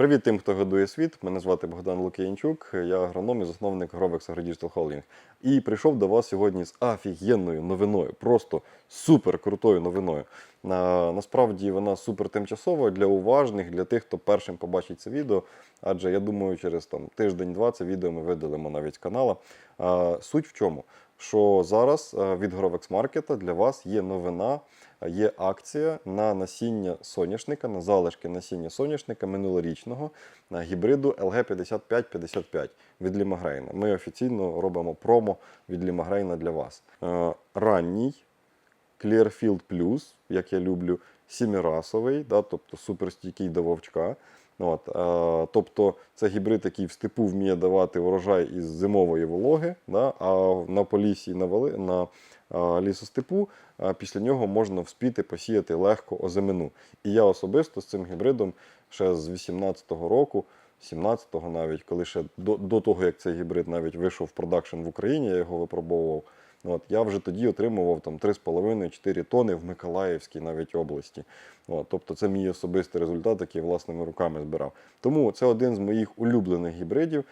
Привіт тим, хто годує світ. Мене звати Богдан Лук'янчук, я агроном і засновник Grovex AgroDigital Holding. І прийшов до вас сьогодні з офігенною новиною, просто супер крутою новиною. На, насправді вона супер тимчасова для уважних, для тих, хто першим побачить це відео. Адже я думаю, через там тиждень-два це відео ми видалимо навіть з канала. Суть в чому? Що зараз від Grovex Market для вас є новина, є акція на насіння соняшника, на залишки насіння соняшника минулорічного на гібриду LG5555 від Лімагрейна. Ми офіційно робимо промо від Лімагрейна для вас. Е, Ранній Clearfield Plus, як я люблю, сімірасовий, да, тобто суперстійкий до вовчка. От, е, тобто це гібрид, який в степу вміє давати урожай із зимової вологи, да, а на полісі на, вали, на е, лісостепу е, після нього можна вспіти посіяти легко озимину. І я особисто з цим гібридом ще з 18-го року, 17-го навіть, коли ще до, до того, як цей гібрид навіть вийшов в продакшн в Україні, я його випробовував. От, я вже тоді отримував там 3,5-4 тони в Миколаївській навіть області. От, тобто це мій особистий результат, який власними руками збирав. Тому це один з моїх улюблених гібридів,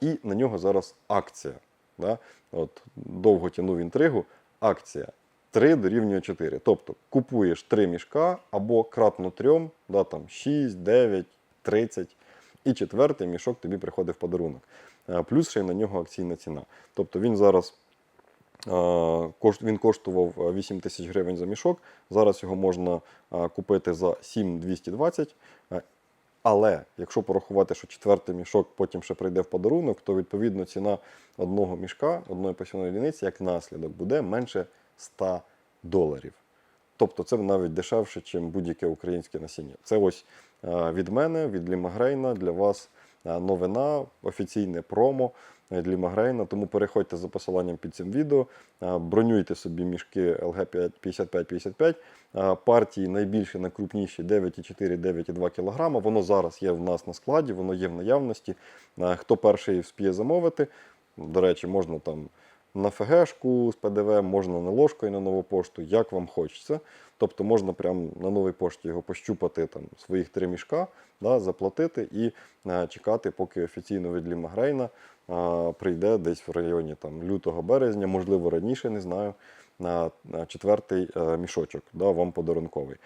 і на нього зараз акція. Да? От, довго тянув інтригу. Акція 3 дорівнює 4. Тобто купуєш 3 мішка або кратно 3, да, там 6, 9, 30. І четвертий мішок тобі приходить в подарунок. Е, Плюс ще й на нього акційна ціна. Тобто він зараз він коштував е, 8 тисяч гривень за мішок. Зараз його можна е, купити за 7,220. Е, Але якщо порахувати, що четвертий мішок потім ще прийде в подарунок, то відповідно ціна одного мішка, одної посівної одиниці, як наслідок, буде менше 100 доларів. Тобто це навіть дешевше, ніж будь-яке українське насіння. Це ось е, від мене, від Лімагрейна для вас е, новина, офіційне промо від Лімагрейна. Тому переходьте за посиланням під цим відео, бронюйте собі мішки LG 5555. Е, Партії найбільші, найкрупніші 9,4, 9,2 кг. Воно зараз є в нас на складі, воно є в наявності. Хто перший вспіє замовити, до речі, можна там на ФГшку з ПДВ, можна на ложку і на нову пошту, як вам хочеться. Тобто можна прямо на новій пошті його пощупати, там, своїх три мішка, да, заплатити і е, чекати, поки офіційно від Лімагрейна прийде десь в районі там, лютого березня, можливо, раніше, не знаю, на, четвертий е, мішочок, да, вам подарунковий.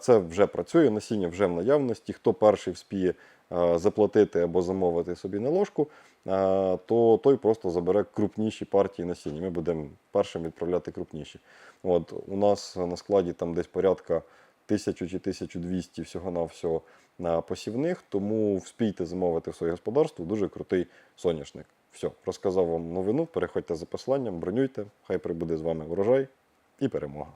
Це вже працює, насіння вже в наявності. Хто перший вспіє е, заплатити або замовити собі на ложку, е, то той просто забере крупніші партії насіння. Ми будемо першим відправляти крупніші. От у нас на складі там десь порядка 1000 чи 1200 всього-навсього на посівних, тому вспійте замовити в своє господарство дуже крутий соняшник. Все, розказав вам новину. Переходьте за посланням, бронюйте, хай прибуде з вами врожай і перемога.